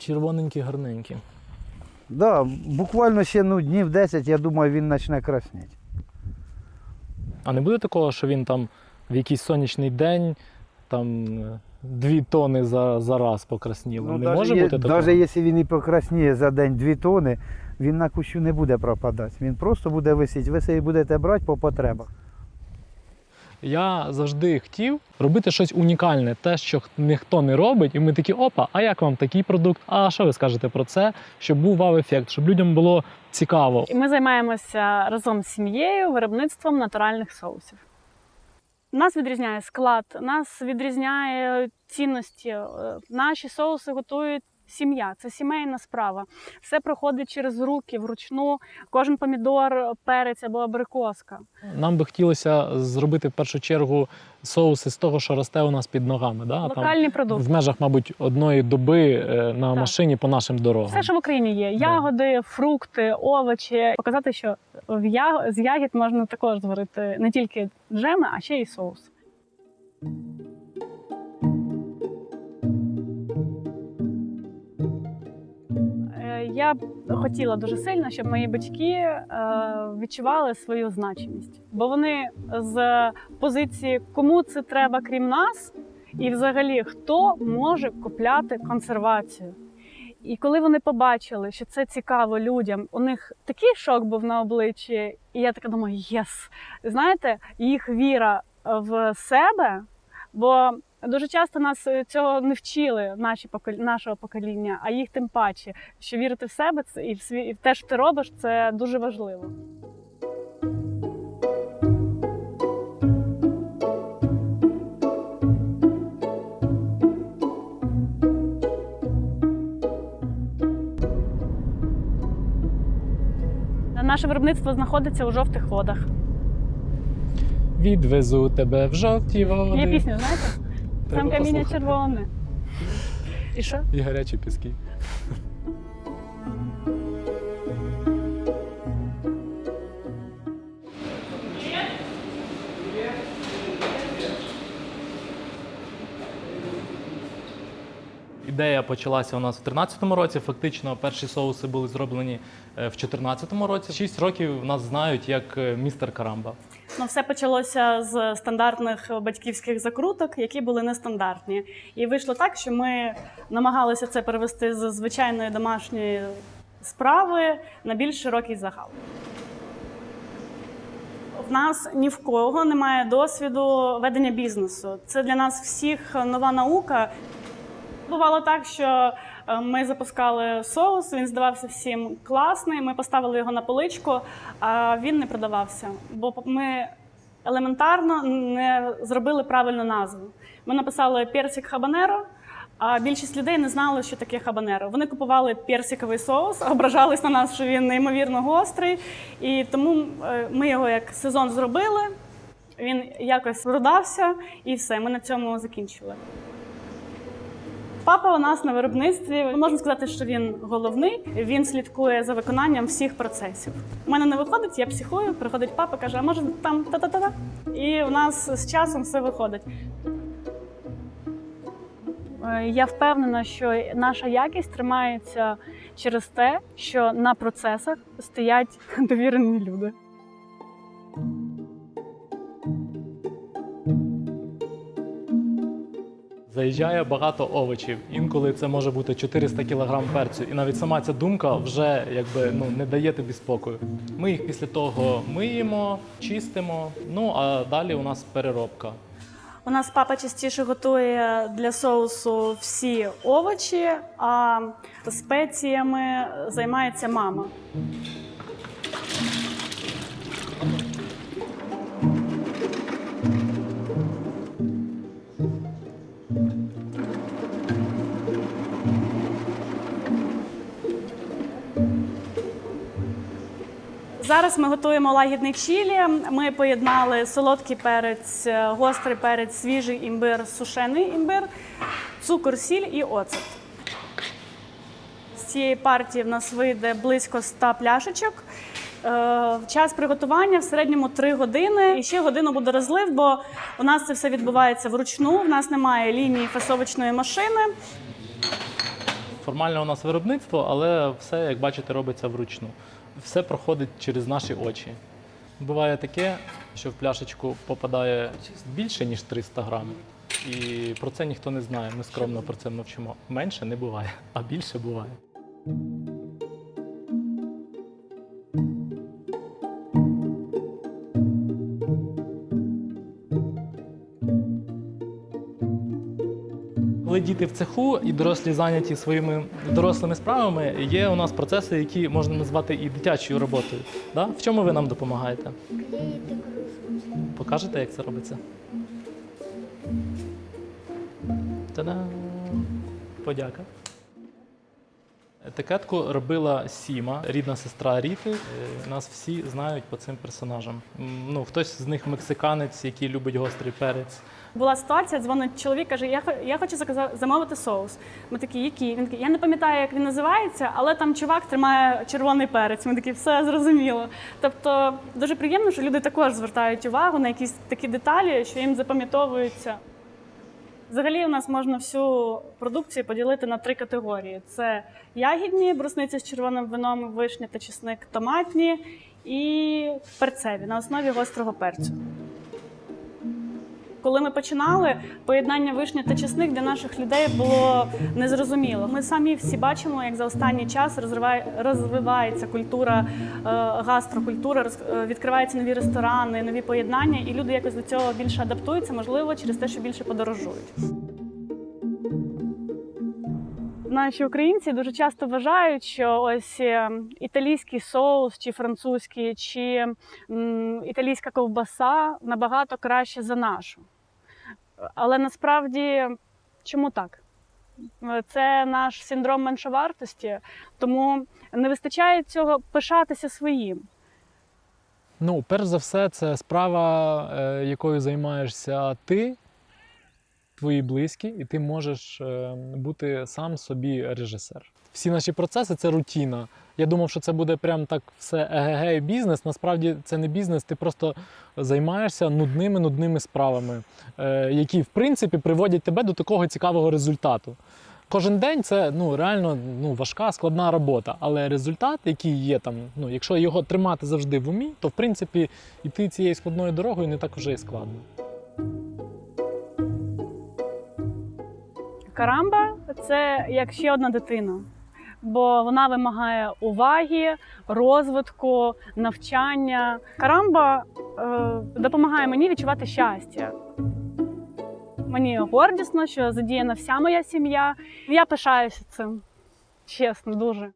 червоненькі, гарненькі. Да, буквально ще ну, днів 10, я думаю, він почне красніти. А не буде такого, що він там в якийсь сонячний день там дві тони за, за раз покрасніло? не може бути такого? Навіть якщо він і покрасніє за день 2 тони, він на кущу не буде пропадати. Він просто буде висіти. Ви собі будете брати по потребах. Я завжди хотів робити щось унікальне, те, що ніхто не робить, і ми такі, опа, а як вам такий продукт? А що ви скажете про це? Щоб був вау-ефект, щоб людям було цікаво. І ми займаємося разом з сім'єю виробництвом натуральних соусів. Нас відрізняє склад, нас відрізняє цінності. Е, Наші соуси готують сім'я, це сімейна справа. Все проходить через руки вручну. Кожен помідор, перець або абрикоска. Нам би хотілося зробити в першу чергу соуси з того, що росте у нас під ногами. Да? Там продукти. в межах, мабуть, одної доби е, на Так. машині по нашим дорогам. Все, що в Україні є: ягоди, фрукти, овочі. Показати, що з ягід можна також зварити не тільки джеми, а ще й соус. Я б хотіла дуже сильно, щоб мої батьки е, відчували свою значимість, бо вони з позиції кому це треба, крім нас, і взагалі хто може купляти консервацію. І коли вони побачили, що це цікаво людям, у них такий шок був на обличчі, і я така думаю, єс. Знаєте, їх віра в себе, бо дуже часто нас е, цього не вчили, наші нашого покоління, а їх тим паче, що вірити в себе це і в свій і в те, що ти робиш, це дуже важливо. Наше виробництво знаходиться у жовтих водах. Відвезу тебе в жовті води. Є пісню, знаєте? Там каміння червоне. І що? І гарячі піски. Ідея почалася у нас в 2013 році. Фактично, перші соуси були зроблені е, в 2014 році. Шість років нас знають як е, містер Карамба. Ну, все почалося з стандартних батьківських закруток, які були нестандартні. І вийшло так, що ми намагалися це перевести з звичайної домашньої справи на більш широкий загал. В нас ні в кого немає досвіду ведення бізнесу. Це для нас всіх нова наука. Бувало так, що е, ми запускали соус, він здавався всім класний. Ми поставили його на поличку, а він не продавався. Бо ми елементарно не зробили правильну назву. Ми написали персик хабанеро, а більшість людей не знали, що таке хабанеро. Вони купували персиковий соус, ображались на нас, що він неймовірно гострий. І тому е, ми його як сезон зробили. Він якось продався, і все. Ми на цьому закінчили. Папа у нас на виробництві можна сказати, що він головний. Він слідкує за виконанням всіх процесів. У мене не виходить, я психую. Приходить папа, каже: а може там та-та-та-та? І у нас з часом все виходить. Е, Я впевнена, що наша якість тримається через те, що на процесах стоять довірені люди. Заїжджає багато овочів. Інколи це може бути 400 кг перцю. І навіть сама ця думка вже якби ну не дає тобі спокою. Ми їх після того миємо, чистимо. Ну а далі у нас переробка. У нас папа частіше готує для соусу всі овочі, а спеціями займається мама. Зараз ми готуємо лагідний чілі. Ми поєднали солодкий перець, е, гострий перець, свіжий імбир, сушений імбир, цукор, сіль і оцет. З цієї партії в нас вийде близько 100 пляшечок. Е, Час приготування в середньому 3 години. І ще годину буде розлив, бо у нас це все відбувається вручну. У нас немає лінії фасовочної машини. Формально у нас виробництво, але все, як бачите, робиться вручну. Все проходить через наші очі. Буває таке, що в пляшечку попадає більше, ніж 300 грамів. І про це ніхто не знає. Ми скромно про це мовчимо. Менше не буває, а більше буває. Коли діти в цеху і дорослі зайняті своїми дорослими справами, є у нас процеси, які можна назвати і дитячою роботою. Да? В чому ви нам допомагаєте? Покажете, як це робиться? Та-дам! Подяка. Етикетку робила Сіма, рідна сестра Ріти. Е, Нас всі знають по цим персонажам. Ну, хтось з них мексиканець, який любить гострий перець. Була ситуація, дзвонить чоловік, каже: Я я хочу замовити соус. Ми такі, який? Він такий, я не пам'ятаю, як він називається, але там чувак тримає червоний перець. Ми такі, все зрозуміло. Тобто дуже приємно, що люди також звертають увагу на якісь такі деталі, що їм запам'ятовуються. Взагалі, у нас можна всю продукцію поділити на три категорії: це ягідні, брусниці з червоним вином, вишня та чесник, томатні і перцеві на основі гострого перцю. Коли ми починали, поєднання вишня та чесник для наших людей було незрозуміло. Ми самі всі бачимо, як за останній час розвиває- розвивається культура, е, гастрокультура, е, відкриваються нові ресторани, нові поєднання, і люди якось до цього більше адаптуються, можливо, через те, що більше подорожують. Наші українці дуже часто вважають, що ось е, італійський соус, чи французький, чи італійська ковбаса набагато краще за нашу. Але насправді чому так? Це наш синдром меншовартості, тому не вистачає цього пишатися своїм. Ну, перш за все, це справа, е, якою займаєшся ти, твої близькі, і ти можеш е, бути сам собі режисер. Всі наші процеси це рутіна. Я думав, що це буде прям так все егегей бізнес. Насправді це не бізнес, ти просто займаєшся нудними нудними справами, е, які в принципі приводять тебе до такого цікавого результату. Кожен день це ну реально ну важка, складна робота. Але результат, який є там, ну якщо його тримати завжди в умі, то в принципі йти цією складною дорогою не так уже і складно. Карамба це як ще одна дитина, бо вона вимагає уваги, розвитку, навчання. Карамба е, допомагає мені відчувати щастя. Мені гордісно, що задіяна вся моя сім'я. Я пишаюся цим. Чесно, дуже.